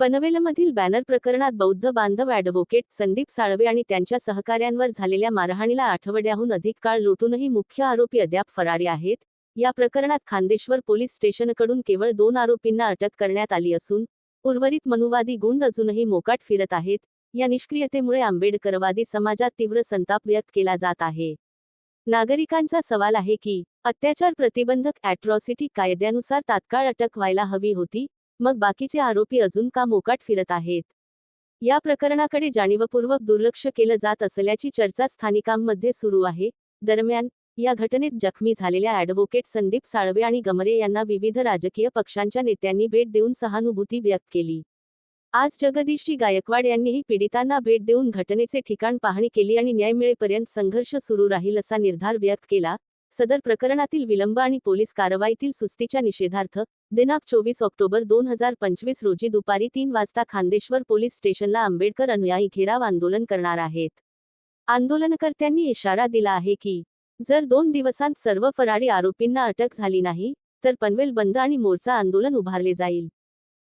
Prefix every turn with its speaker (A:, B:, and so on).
A: पनवेलमधील banner प्रकरणात बौद्ध बांधव ॲडव्होकेट संदीप साळवे आणि त्यांच्या सहकाऱ्यांवर झालेल्या मारहाणीला आठवड्याहून अधिक काळ लुटूनही मुख्य आरोपी अद्याप फरारी आहेत. या प्रकरणात खांदेश्वर पोलीस स्टेशनकडून केवळ दोन आरोपींना अटक करण्यात आली असून उर्वरित मनुवादी गुंड अजूनही मोकाट फिरत आहेत. या निष्क्रियतेमुळे आंबेडकरवादी समाजात तीव्र संताप व्यक्त केला जात आहे. नागरिकांचा सवाल आहे की अत्याचार प्रतिबंधक अॅट्रॉसिटी कायद्यानुसार तात्काळ अटक व्हायला हवी होती मग बाकीचे आरोपी अजून का मोकाट फिरत आहेत? या प्रकरणाकडे जाणीवपूर्वक दुर्लक्ष केलं जात असल्याची चर्चा स्थानिकांमध्ये सुरू आहे. दरम्यान या घटनेत जखमी झालेल्या ॲडव्होकेट संदीप साळवे आणि गमरे यांना विविध राजकीय पक्षांच्या नेत्यांनी भेट देऊन सहानुभूती व्यक्त केली. आज जगदीशजी गायकवाड यांनीही पीडितांना भेट देऊन घटनेचे ठिकाण पाहणी केली आणि न्याय मिळेपर्यंत संघर्ष सुरू राहील असा निर्धार व्यक्त केला. सदर प्रकरणातील विलंब आणि पोलीस कारवाईतील सुस्तीच्या निषेधार्थ दिनांक चोवीस ऑक्टोबर दोन हजार पंचवीस रोजी दुपारी तीन वाजता खांदेश्वर पोलीस स्टेशनला आंबेडकर अनुयायी घेराव आंदोलन करणार आहेत. आंदोलनकर्त्यांनी इशारा दिला आहे की जर दोन दिवसांत सर्व फरारी आरोपींना अटक झाली नाही तर पनवेल बंद आणि मोर्चा आंदोलन उभारले जाईल.